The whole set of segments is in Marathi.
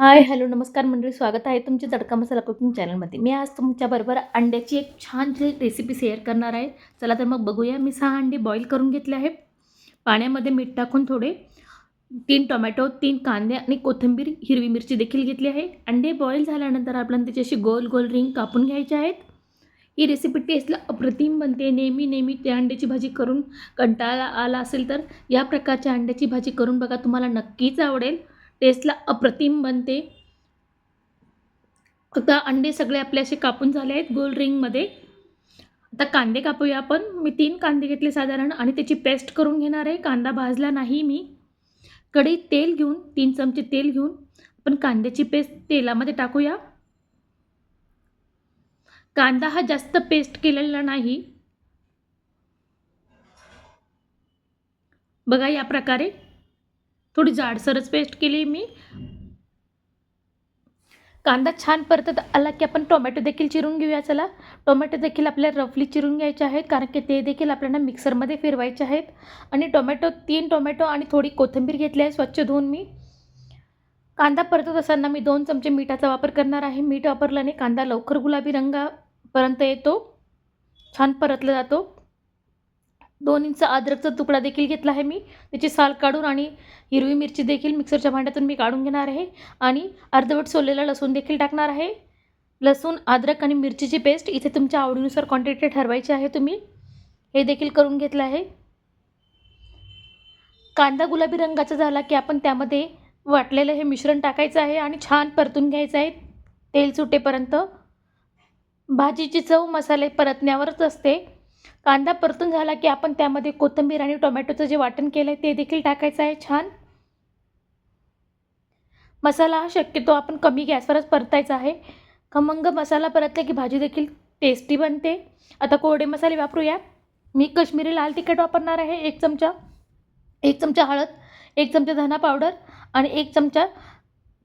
हाय हॅलो नमस्कार मंडळी स्वागत आहे तुमचे तडका मसाला कुकिंग चॅनलमध्ये. मी आज तुमच्याबरोबर अंड्याची एक छान रेसिपी शेअर करणार आहे. चला तर मग बघूया. मी सहा अंडे बॉईल करून घेतले आहे पाण्यामध्ये मीठ टाकून थोडे तीन टोमॅटो तीन कांदे आणि कोथिंबीर हिरवी मिरची देखील घेतली आहे. अंडे बॉईल झाल्यानंतर आपल्याला त्याची अशी गोल गोल रिंग कापून घ्यायचे आहेत. ही रेसिपी टेस्टला अप्रतिम बनते. नेहमी नेहमी त्या अंड्याची भाजी करून कंटाळा आला असेल तर या प्रकारच्या अंड्याची भाजी करून बघा. तुम्हाला नक्कीच आवडेल. टेस्टला अप्रतिम बनते. आता अंडे सगळे आपले असे कापून झाले आहेत गोल रिंगमध्ये. आता कांदे कापूया आपण. मी तीन कांदे घेतले साधारण आणि त्याची पेस्ट करून घेणार आहे. कांदा भाजला नाही मी. कढई तेल घेऊन तीन चमचे तेल घेऊन आपण कांद्याची पेस्ट तेलामध्ये टाकूया. कांदा हा जास्त पेस्ट केलेला नाही. बघा या प्रकारे. थोडी जाडसरच पेस्ट केली मी. कांदा छान परतत आला की आपण टोमॅटो देखील चिरून घेऊया चला. टोमॅटो देखील आपल्याला रफली चिरून घ्यायचे आहेत कारण की ते देखील आपल्याला मिक्सरमध्ये फिरवायचे आहेत. आणि टोमॅटो तीन टोमॅटो आणि थोडी कोथिंबीर घेतली आहे स्वच्छ धुवून मी. कांदा परतत असताना मी दोन चमचे मिठाचा वापर करणार आहे. मीठ वापरल्याने कांदा लवकर गुलाबी रंगापर्यंत येतो. छान परतला जातो. दोन इंच अद्रकचा तुकडा देखील घेतला आहे मी. त्याची साल काढून आणि हिरवी मिरची देखील मिक्सरच्या भांड्यातून मी काढून घेणार आहे. आणि अर्धवट सोललेला लसूण देखील टाकणार आहे. लसूण अद्रक आणि मिरचीची पेस्ट इथे तुमच्या आवडीनुसार क्वांटिटी ठरवायची आहे तुम्ही. हे देखील करून घेतलं आहे. कांदा गुलाबी रंगाचा झाला की आपण त्यामध्ये वाटलेलं हे मिश्रण टाकायचं आहे आणि छान परतून घ्यायचं आहे. तेल सुटेपर्यंत. भाजीची चव मसाले परतण्यावरच असते. कांदा परतून झाला की आपण त्यामध्ये कोथिंबीर आणि टोमॅटोचं जे वाटण केलं आहे ते देखील टाकायचं आहे. छान. मसाला हा शक्यतो आपण कमी गॅसवरच परतायचा आहे. खमंग मसाला परतला की भाजी देखील टेस्टी बनते. आता कोरडे मसाले वापरूया मी कश्मीरी लाल तिखट वापरणार आहे. एक चमचा एक चमचा हळद एक चमचा धना पावडर आणि एक चमचा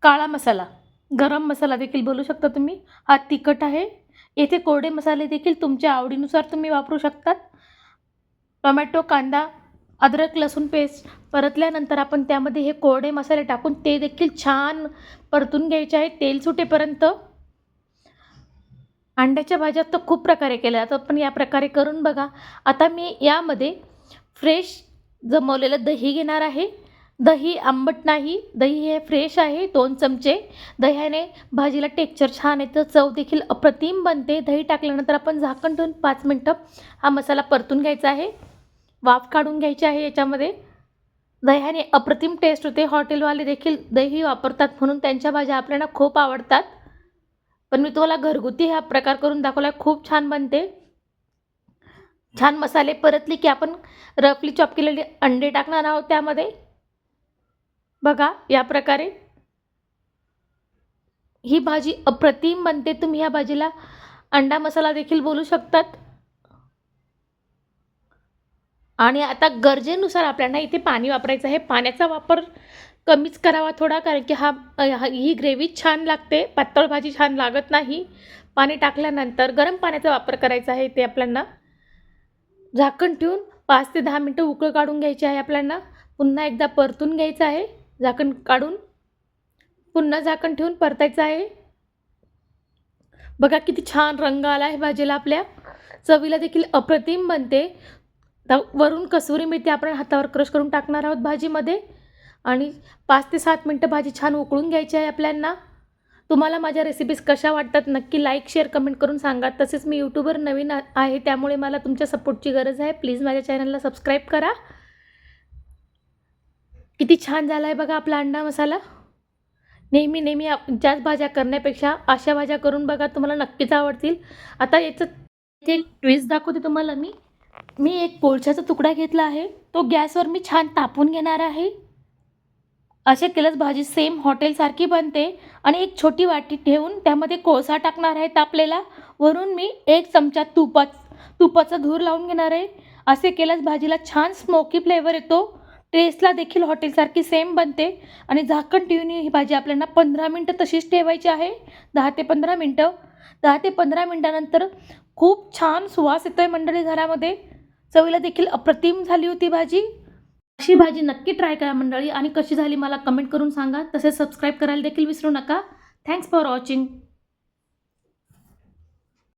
काळा मसाला. गरम मसाला देखील बोलू शकता तुम्ही. हा तिखट आहे. येथे कोरडे मसाले देखील तुमच्या आवडीनुसार तुम्ही वापरू शकतात. टोमॅटो कांदा अद्रक लसूण पेस्ट परतल्यानंतर आपण त्यामध्ये हे कोरडे मसाले टाकून ते देखील छान परतून घ्यायचे आहे. तेल सुटेपर्यंत. अंड्याच्या भाज्या तर खूप प्रकारे केल्या जातात पण या प्रकारे करून बघा. आता मी यामध्ये फ्रेश जमवलेलं दही घेणार आहे. दही आंबट नाही. दही हे फ्रेश आहे दोन चमचे. दह्याने भाजीला टेक्चर छान येतं. चव देखील अप्रतिम बनते. दही टाकल्यानंतर आपण झाकण ठेवून पाच मिनटं हा मसाला परतून घ्यायचा आहे. वाफ काढून घ्यायची आहे याच्यामध्ये. दह्याने अप्रतिम टेस्ट होते. हॉटेलवाले देखील दही वापरतात म्हणून त्यांच्या भाज्या आपल्याला खूप आवडतात. पण मी तुम्हाला घरगुती हा प्रकार करून दाखवला खूप छान बनते. छान मसाले परतले की आपण रफली चॉप केलेले अंडे टाकणार आहोत त्यामध्ये. बघा या प्रकारे. ही भाजी अप्रतिम बनते. तुम्ही ह्या भाजीला अंडा मसाला देखील बोलू शकतात. आणि आता गरजेनुसार आपल्याला इथे पाणी वापरायचं आहे. पाण्याचा वापर कमीच करावा थोडा कारण की हा ही ग्रेव्ही छान लागते. पातळ भाजी छान लागत नाही. पाणी टाकल्यानंतर गरम पाण्याचा वापर करायचा आहे ते आपल्याला. झाकण ठेवून पाच ते दहा मिनटं उकळ काढून घ्यायची आहे आपल्याला. पुन्हा एकदा परतून घ्यायचं आहे. झाकण काढून पुन्हा झाकण ठेवून परतायचं आहे. बघा किती छान रंग आला आहे भाजीला आपल्या. चवीला देखील अप्रतिम बनते. वरून कसुरी मेथी आपण हातावर क्रश करून टाकणार आहोत भाजीमध्ये. आणि पाच ते सात मिनटं भाजी छान उकळून घ्यायची आहे आपल्यांना. तुम्हाला माझ्या रेसिपीज कशा वाटतात नक्की लाईक शेअर कमेंट करून सांगा. तसेच मी यूट्यूबवर नवीन आहे त्यामुळे मला तुमच्या सपोर्टची गरज आहे. प्लीज माझ्या चॅनलला सबस्क्राईब करा. किती छान झाला आहे बघा आपला अंडा मसाला. नेहमी नेहमी ज्याच भाज्या करण्यापेक्षा अशा भाज्या करून बघा तुम्हाला नक्कीच आवडतील. आता याचं एक ट्विस्ट दाखवते तुम्हाला मी. मी एक कोळशाचा तुकडा घेतला आहे. तो गॅसवर मी छान तापून घेणार आहे. असे केलंच भाजी सेम हॉटेलसारखी बनते. आणि एक छोटी वाटी ठेवून त्यामध्ये कोळसा टाकणार आहे तापलेला. वरून मी एक चमचा तुपाच तुपाचा धूर लावून घेणार आहे. असे केल्यास भाजीला छान स्मोकी फ्लेवर येतो. टेस्टला देखील हॉटेलसारखी सेम बनते. आणि झाकण ठेवून ही भाजी आपल्याला पंधरा मिनटं तशीच ठेवायची आहे. दहा ते पंधरा मिनटं. दहा ते पंधरा मिनटानंतर खूप छान सुवास येतो आहे मंडळी घरामध्ये. चवीला देखील अप्रतिम झाली होती भाजी. अशी भाजी नक्की ट्राय करा मंडळी. आणि कशी झाली मला कमेंट करून सांगा. तसेच सबस्क्राईब करायला देखील विसरू नका. Thanks for watching